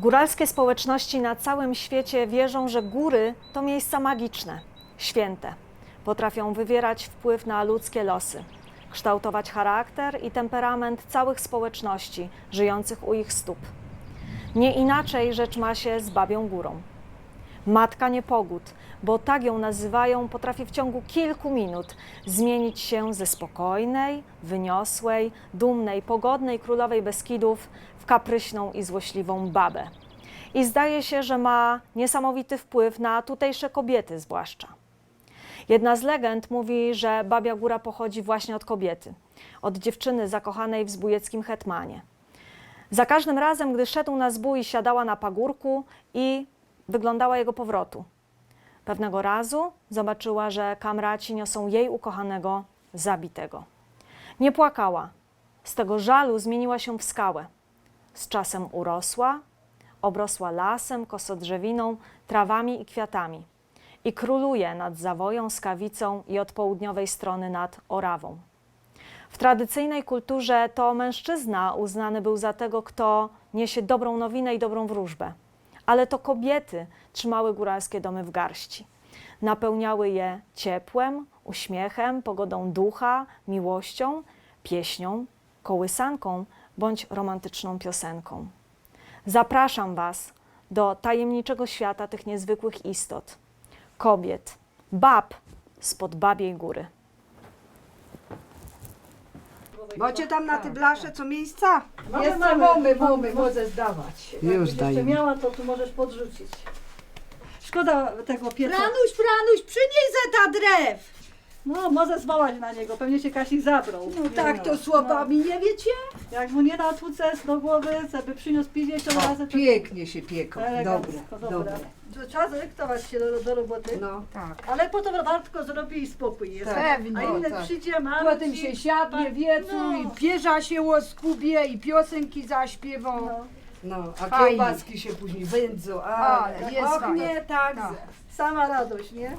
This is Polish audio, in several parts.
Góralskie społeczności na całym świecie wierzą, że góry to miejsca magiczne, święte. Potrafią wywierać wpływ na ludzkie losy, kształtować charakter i temperament całych społeczności żyjących u ich stóp. Nie inaczej rzecz ma się z Babią Górą. Matka niepogód, bo tak ją nazywają, potrafi w ciągu kilku minut zmienić się ze spokojnej, wyniosłej, dumnej, pogodnej królowej Beskidów w kapryśną i złośliwą babę. I zdaje się, że ma niesamowity wpływ na tutejsze kobiety zwłaszcza. Jedna z legend mówi, że Babia Góra pochodzi właśnie od kobiety, od dziewczyny zakochanej w zbójeckim hetmanie. Za każdym razem, gdy szedł na zbój, siadała na pagórku i wyglądała jego powrotu. Pewnego razu zobaczyła, że kamraci niosą jej ukochanego zabitego. Nie płakała. Z tego żalu zmieniła się w skałę. Z czasem urosła, obrosła lasem, kosodrzewiną, trawami i kwiatami i króluje nad Zawoją, Skawicą i od południowej strony nad Orawą. W tradycyjnej kulturze to mężczyzna uznany był za tego, kto niesie dobrą nowinę i dobrą wróżbę. Ale to kobiety trzymały góralskie domy w garści. Napełniały je ciepłem, uśmiechem, pogodą ducha, miłością, pieśnią, kołysanką bądź romantyczną piosenką. Zapraszam Was do tajemniczego świata tych niezwykłych istot kobiet, bab spod babiej góry. Macie tam na te blasze co miejsca? Jeszcze mamy, mamy, może zdawać. Już dajemy. miała, to tu możesz podrzucić. Szkoda tego pieca. Franuś, Franuś, przynieś ze ta drew! No, może zwołać na niego, pewnie się Kasi zabrał. No tak to słowami, nie wiecie? No, jak mu nie da tłuce do głowy, żeby przyniósł 50 razy, to Pięknie się pieką, elegancko, dobre, dobre. To Trzeba się do, do roboty. No tak. Ale potem wartko zrobi i spokój jest. Tak. A inny tak. przyjdzie, ma Potem się siadnie wiecu No. i pierza się łoskubie i piosenki zaśpiewą. No. No, a Fajnie. kiełbaski się później wędzą, Ale ale jest och fajnie. nie tak. Tak. Sama radość, nie?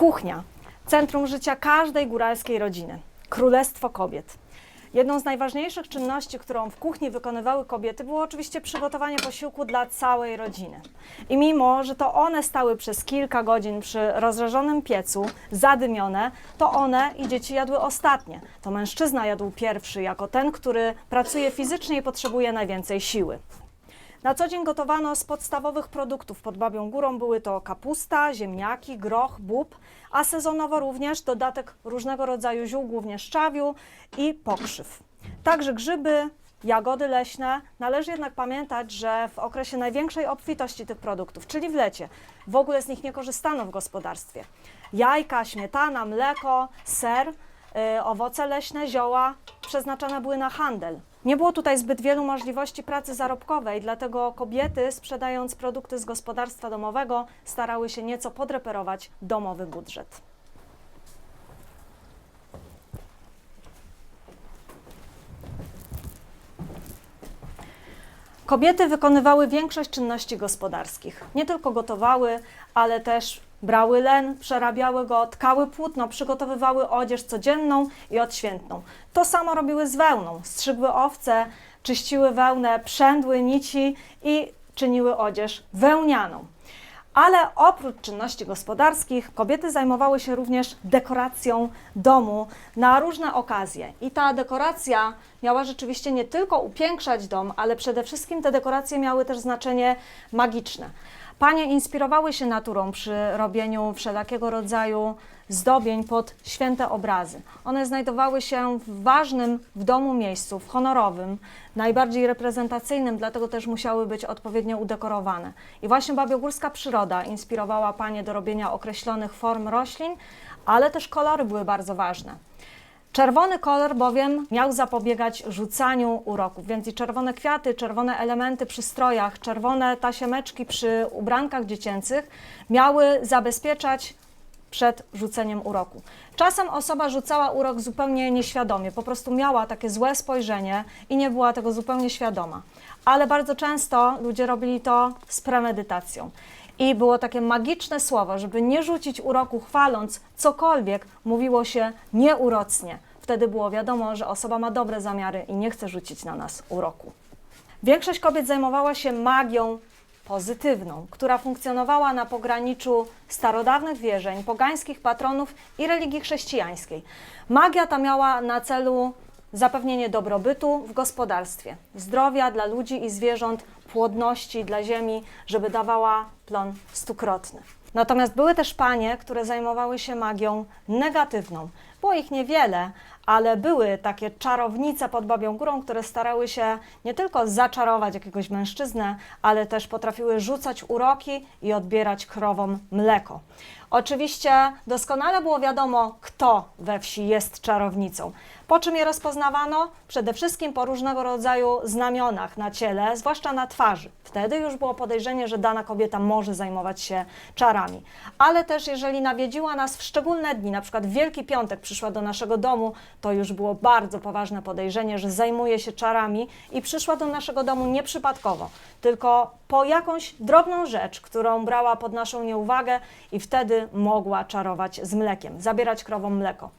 Kuchnia centrum życia każdej góralskiej rodziny. Królestwo kobiet. Jedną z najważniejszych czynności, którą w kuchni wykonywały kobiety, było oczywiście przygotowanie posiłku dla całej rodziny. I mimo, że to one stały przez kilka godzin przy rozżarzonym piecu, zadymione, to one i dzieci jadły ostatnie. To mężczyzna jadł pierwszy, jako ten, który pracuje fizycznie i potrzebuje najwięcej siły. Na co dzień gotowano z podstawowych produktów pod Babią Górą. Były to kapusta, ziemniaki, groch, bób, a sezonowo również dodatek różnego rodzaju ziół, głównie szczawiu i pokrzyw. Także grzyby, jagody leśne. Należy jednak pamiętać, że w okresie największej obfitości tych produktów, czyli w lecie, w ogóle z nich nie korzystano w gospodarstwie. Jajka, śmietana, mleko, ser, y, owoce leśne, zioła przeznaczone były na handel. Nie było tutaj zbyt wielu możliwości pracy zarobkowej, dlatego kobiety, sprzedając produkty z gospodarstwa domowego, starały się nieco podreperować domowy budżet. Kobiety wykonywały większość czynności gospodarskich. Nie tylko gotowały, ale też brały len, przerabiały go, tkały płótno, przygotowywały odzież codzienną i odświętną. To samo robiły z wełną. Strzygły owce, czyściły wełnę, przędły nici i czyniły odzież wełnianą. Ale oprócz czynności gospodarskich, kobiety zajmowały się również dekoracją domu na różne okazje. I ta dekoracja miała rzeczywiście nie tylko upiększać dom, ale przede wszystkim te dekoracje miały też znaczenie magiczne. Panie inspirowały się naturą przy robieniu wszelakiego rodzaju zdobień pod święte obrazy. One znajdowały się w ważnym w domu miejscu, w honorowym, najbardziej reprezentacyjnym, dlatego też musiały być odpowiednio udekorowane. I właśnie babiogórska przyroda inspirowała panie do robienia określonych form roślin, ale też kolory były bardzo ważne. Czerwony kolor bowiem miał zapobiegać rzucaniu uroków, więc i czerwone kwiaty, czerwone elementy przy strojach, czerwone tasiemeczki przy ubrankach dziecięcych miały zabezpieczać przed rzuceniem uroku. Czasem osoba rzucała urok zupełnie nieświadomie, po prostu miała takie złe spojrzenie i nie była tego zupełnie świadoma. Ale bardzo często ludzie robili to z premedytacją. I było takie magiczne słowo, żeby nie rzucić uroku chwaląc cokolwiek, mówiło się nieurocnie. Wtedy było wiadomo, że osoba ma dobre zamiary i nie chce rzucić na nas uroku. Większość kobiet zajmowała się magią pozytywną, która funkcjonowała na pograniczu starodawnych wierzeń, pogańskich patronów i religii chrześcijańskiej. Magia ta miała na celu zapewnienie dobrobytu w gospodarstwie, zdrowia dla ludzi i zwierząt, płodności dla ziemi, żeby dawała plon stukrotny. Natomiast były też panie, które zajmowały się magią negatywną. Było ich niewiele, ale były takie czarownice pod Babią Górą, które starały się nie tylko zaczarować jakiegoś mężczyznę, ale też potrafiły rzucać uroki i odbierać krowom mleko. Oczywiście doskonale było wiadomo, kto we wsi jest czarownicą. Po czym je rozpoznawano? Przede wszystkim po różnego rodzaju znamionach na ciele, zwłaszcza na twarzy. Wtedy już było podejrzenie, że dana kobieta może zajmować się czarami. Ale też jeżeli nawiedziła nas w szczególne dni, na przykład Wielki Piątek przyszła do naszego domu, to już było bardzo poważne podejrzenie, że zajmuje się czarami i przyszła do naszego domu nieprzypadkowo, tylko po jakąś drobną rzecz, którą brała pod naszą nieuwagę i wtedy mogła czarować z mlekiem, zabierać krowom mleko.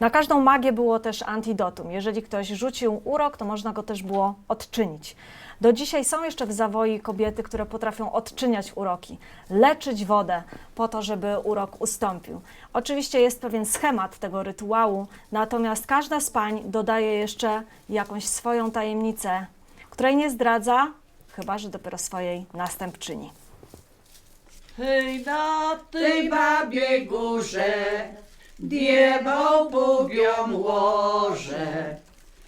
Na każdą magię było też antidotum. Jeżeli ktoś rzucił urok, to można go też było odczynić. Do dzisiaj są jeszcze w zawoi kobiety, które potrafią odczyniać uroki, leczyć wodę po to, żeby urok ustąpił. Oczywiście jest pewien schemat tego rytuału, natomiast każda z pań dodaje jeszcze jakąś swoją tajemnicę, której nie zdradza, chyba że dopiero swojej następczyni. Hej na Tej babie górze diebał pugiom łoże.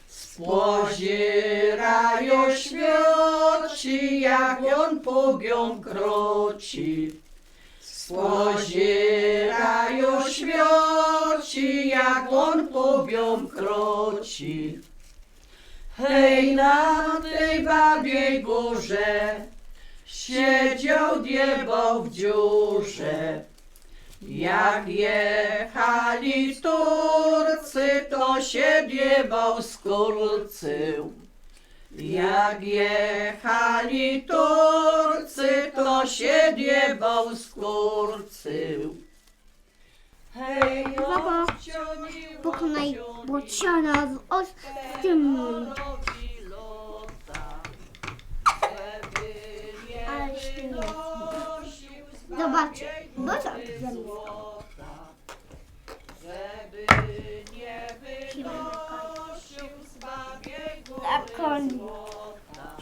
Spozierają śmierci, jak on pugiom kroci. Spozierają śmierci, jak on pugiom kroci. Hej, na tej babie górze siedział diebał w dziurze. Jak jechali Turcy, to się diebał skurcył. Jak jechali Turcy, to się diebał skurcył. Hej, Baba, Pokonaj bociana w ostrym. robi lota, nie wynosił z babiej góry Tak, on. złota.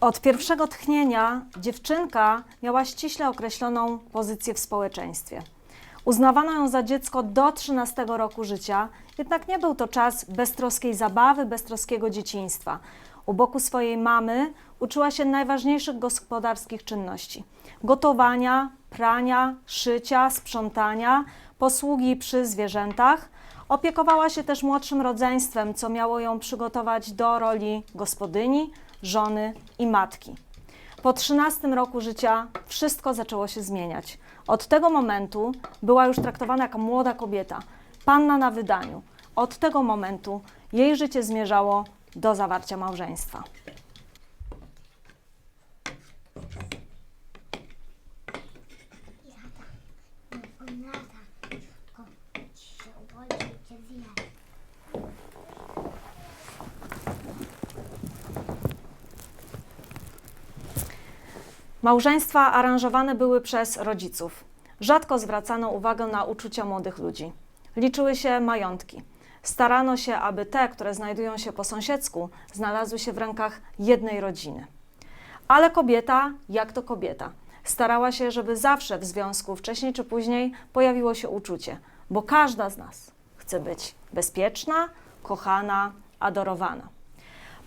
Od pierwszego tchnienia dziewczynka miała ściśle określoną pozycję w społeczeństwie. Uznawano ją za dziecko do 13 roku życia, jednak nie był to czas beztroskiej zabawy, beztroskiego dzieciństwa. U boku swojej mamy uczyła się najważniejszych gospodarskich czynności: gotowania, prania, szycia, sprzątania, posługi przy zwierzętach. Opiekowała się też młodszym rodzeństwem, co miało ją przygotować do roli gospodyni, żony i matki. Po 13 roku życia wszystko zaczęło się zmieniać. Od tego momentu była już traktowana jako młoda kobieta, panna na wydaniu. Od tego momentu jej życie zmierzało do zawarcia małżeństwa. Małżeństwa aranżowane były przez rodziców. Rzadko zwracano uwagę na uczucia młodych ludzi. Liczyły się majątki. Starano się, aby te, które znajdują się po sąsiedzku, znalazły się w rękach jednej rodziny. Ale kobieta, jak to kobieta, starała się, żeby zawsze w związku, wcześniej czy później, pojawiło się uczucie, bo każda z nas chce być bezpieczna, kochana, adorowana.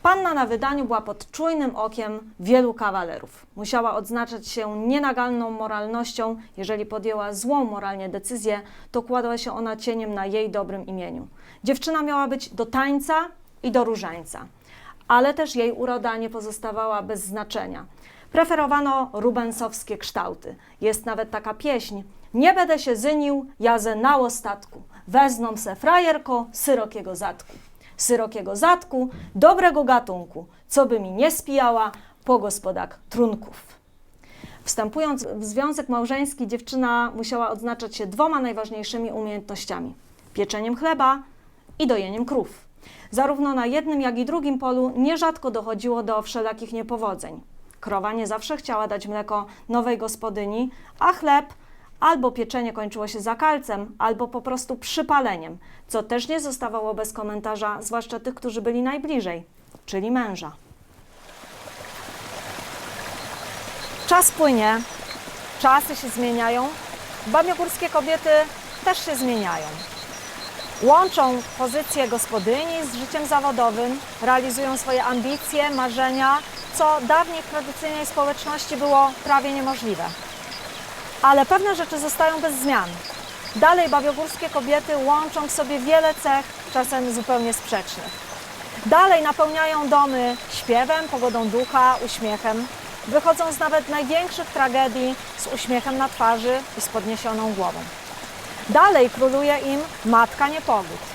Panna na wydaniu była pod czujnym okiem wielu kawalerów. Musiała odznaczać się nienaganną moralnością. Jeżeli podjęła złą moralnie decyzję, to kładła się ona cieniem na jej dobrym imieniu. Dziewczyna miała być do tańca i do różańca, ale też jej uroda nie pozostawała bez znaczenia. Preferowano rubensowskie kształty. Jest nawet taka pieśń. Nie będę się zynił, jaze na ostatku. Wezną se frajerko syrokiego zatku syrokiego zatku, dobrego gatunku, co by mi nie spijała, po gospodak trunków. Wstępując w związek małżeński, dziewczyna musiała odznaczać się dwoma najważniejszymi umiejętnościami: pieczeniem chleba i dojeniem krów. Zarówno na jednym, jak i drugim polu nierzadko dochodziło do wszelakich niepowodzeń. Krowa nie zawsze chciała dać mleko nowej gospodyni, a chleb albo pieczenie kończyło się zakalcem, albo po prostu przypaleniem, co też nie zostawało bez komentarza, zwłaszcza tych, którzy byli najbliżej, czyli męża. Czas płynie, czasy się zmieniają, babiogórskie kobiety też się zmieniają. Łączą pozycję gospodyni z życiem zawodowym, realizują swoje ambicje, marzenia, co dawniej w tradycyjnej społeczności było prawie niemożliwe. Ale pewne rzeczy zostają bez zmian. Dalej babiogórskie kobiety łączą w sobie wiele cech, czasem zupełnie sprzecznych. Dalej napełniają domy śpiewem, pogodą ducha, uśmiechem. Wychodzą z nawet największych tragedii z uśmiechem na twarzy i z podniesioną głową. Dalej króluje im matka niepogód.